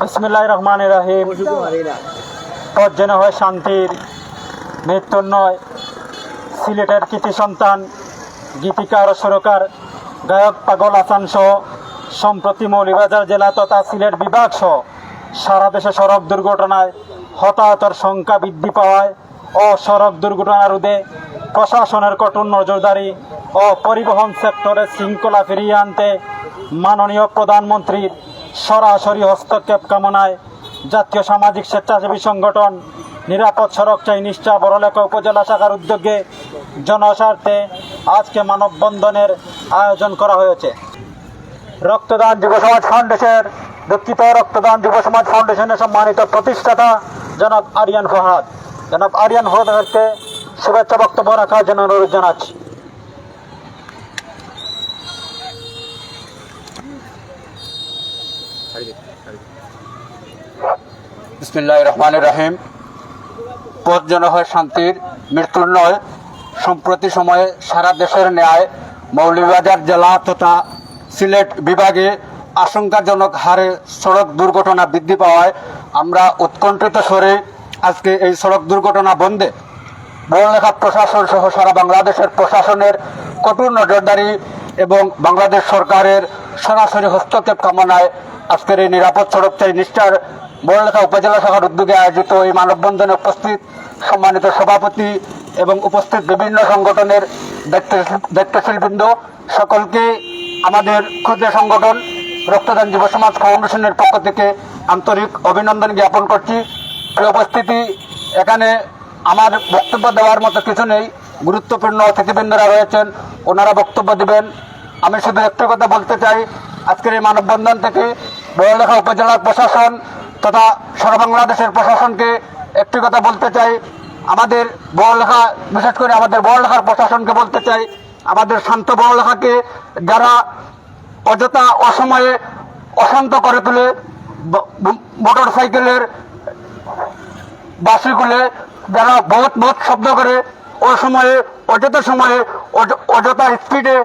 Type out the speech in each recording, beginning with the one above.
বিসমিল্লাহ রহমান রাহিম। যেন হয় শান্তির মৃত্যুর নয় সিলেটের কৃতি সন্তান গীতিকার সুরকার, গায়ক পাগল আসান সহ সম্প্রতি মৌলিবাজার জেলা তথা সিলেট বিভাগ সহ সারা দেশে সড়ক দুর্ঘটনায় হতাহতর সংখ্যা বৃদ্ধি পাওয়ায় ও সড়ক দুর্ঘটনা রোধে প্রশাসনের কঠোর নজরদারি ও পরিবহন সেক্টরে শৃঙ্খলা ফিরিয়ে আনতে মাননীয় প্রধানমন্ত্রীর সরাসরি হস্তক্ষেপ কামনায় জাতীয় সামাজিক স্বেচ্ছাসেবী সংগঠন নিরাপদ সড়ক চাই নিষ্ঠা বড়লেখা উপজেলা শাখার উদ্যোগে জনস্বার্থে আজকে মানববন্ধনের আয়োজন করা হয়েছে। রক্তদান যুব সমাজ ফাউন্ডেশন, দুঃখিত, রক্তদান যুব সমাজ ফাউন্ডেশনের সম্মানিত প্রতিষ্ঠাতা জনাব আরিয়ান ফহাদ জনাব আরিয়ান ফহাদকে শুভেচ্ছা বক্তব্য রাখার জন্য অনুরোধ জানাচ্ছি। রাহিম পথ যেন হয় শান্তির, মৃত্যুর নয়, সম্প্রতি সময়ে সারা দেশের ন্যায় মৌলভীবাজার জেলা তথা সিলেট বিভাগে আশঙ্কাজনক হারে সড়ক দুর্ঘটনা বৃদ্ধি পাওয়ায় আমরা উৎকণ্ঠিত স্বরে আজকে এই সড়ক দুর্ঘটনা বন্ধে বড়লেখা প্রশাসন সহ সারা বাংলাদেশের প্রশাসনের কঠোর নজরদারি এবং বাংলাদেশ সরকারের সরাসরি হস্তক্ষেপ কামনায় আজকের এই নিরাপদ সড়ক চাই নিষ্ঠার বড়লেখা উপজেলা শাখার উদ্যোগে আয়োজিত এই মানববন্ধনে উপস্থিত সম্মানিত সভাপতি এবং উপস্থিত বিভিন্ন সংগঠনের দায়িত্ব- দায়িত্বশীলবৃন্দ, সকলকে আমাদের ক্ষুদ্র সংগঠন রক্তদান যুব সমাজ ফাউন্ডেশনের পক্ষ থেকে আন্তরিক অভিনন্দন জ্ঞাপন করছি। উপস্থিতি, এখানে আমার বক্তব্য দেওয়ার মতো কিছু নেই। গুরুত্বপূর্ণ অতিথিবৃন্দরা রয়েছেন, ওনারা বক্তব্য দিবেন। আমি শুধু একটা কথা বলতে চাই, আজকের এই মানববন্ধন থেকে বড়লেখা উপজেলার প্রশাসন তথা সারা বাংলাদেশের প্রশাসনকে একটি কথা বলতে চাই। আমাদের বড়লেখা, বিশেষ করে আমাদের বড়লেখার প্রশাসনকে বলতে চাই। আমাদের শান্ত বড়লেখাকে যারা অযথা অসময়ে অশান্ত করে তুলে মোটর সাইকেলের বাসিগুলো যারা বহুত বহুত শব্দ করে ওই সময়ে, অযথা সময়ে, অয- অযথা স্পিডে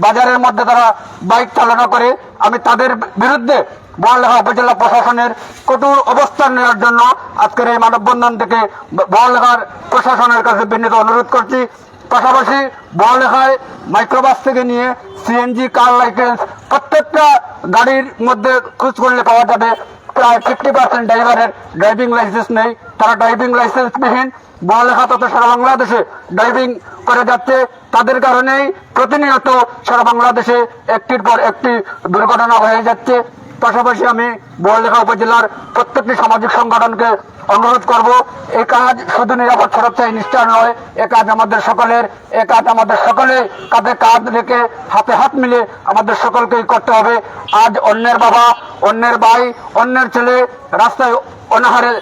বাজারের মধ্যে তারা বাইক চালনা করে। আমি তাদের বিরুদ্ধে বড়লেখা উপজেলা প্রশাসনের কঠোর অবস্থান নেওয়ার জন্য আজকের এই মানববন্ধন থেকে বড়লেখার প্রশাসনের কাছে বিনীত অনুরোধ করছি। পাশাপাশি বড়লেখায় মাইক্রোবাস থেকে নিয়ে সিএনজি কার লাইসেন্স প্রত্যেকটা গাড়ির মধ্যে খোঁজ করলে পাওয়া যাবে। প্রায় ফিফটি পার্সেন্ট ড্রাইভারের ড্রাইভিং লাইসেন্স নেই। তারা ড্রাইভিং লাইসেন্সবিহীন বড়লেখা তথা সারা বাংলাদেশে ড্রাইভিং করে যাচ্ছে। তাদের কারণেই প্রতিনিয়ত সারা বাংলাদেশে একটির পর একটি দুর্ঘটনা হয়ে যাচ্ছে। পাশাপাশি আমি বড়লেখা উপজেলার প্রত্যেকটি সামাজিক সংগঠনকে অনুরোধ করব এই কাজ শুধু নিরাপদ সড়ক চাই নিষ্ঠার নয়, এ কাজ আমাদের সকলের, এ কাজ আমাদের সকলে কাঁধে কাঁধ রেখে হাতে হাত মিলে আমাদের সকলকেই করতে হবে। আজ অন্যের বাবা, অন্যের ভাই, অন্যের ছেলে রাস্তায় অনাহারে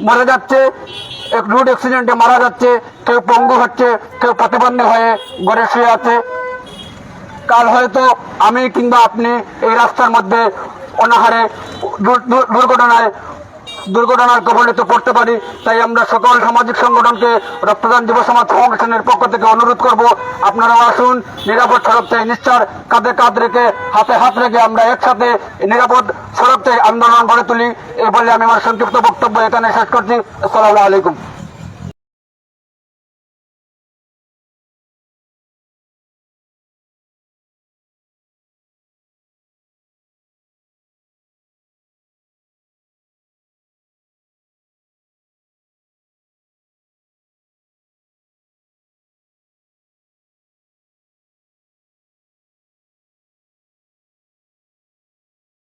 মারা যাচ্ছে রোড অ্যাক্সিডেন্টে মারা যাচ্ছে, কেউ পঙ্গু হচ্ছে, কেউ প্রতিবন্ধী হয়ে গড়ে শুয়ে আছে। কাল হয়তো আমি কিংবা আপনি এই রাস্তার মধ্যে অনাহারে দুর- দুর- দুর্ঘটনায় দুর্ঘটনার কবলিত পড়তে পারি। তাই আমরা সকল সামাজিক সংগঠনকে রক্তদান যুব সমাজ ফাউন্ডেশনের পক্ষ থেকে অনুরোধ করব আপনারা আসুন, নিরাপদ সড়ক চাই নিশ্চয় কাঁধে কাঁধ রেখে, হাতে হাত রেখে আমরা একসাথে নিরাপদ সড়ক চাই আন্দোলন গড়ে তুলি এই বলে আমি আমার সংক্ষিপ্ত বক্তব্য এখানে শেষ করছি। আসসালামু আলাইকুম।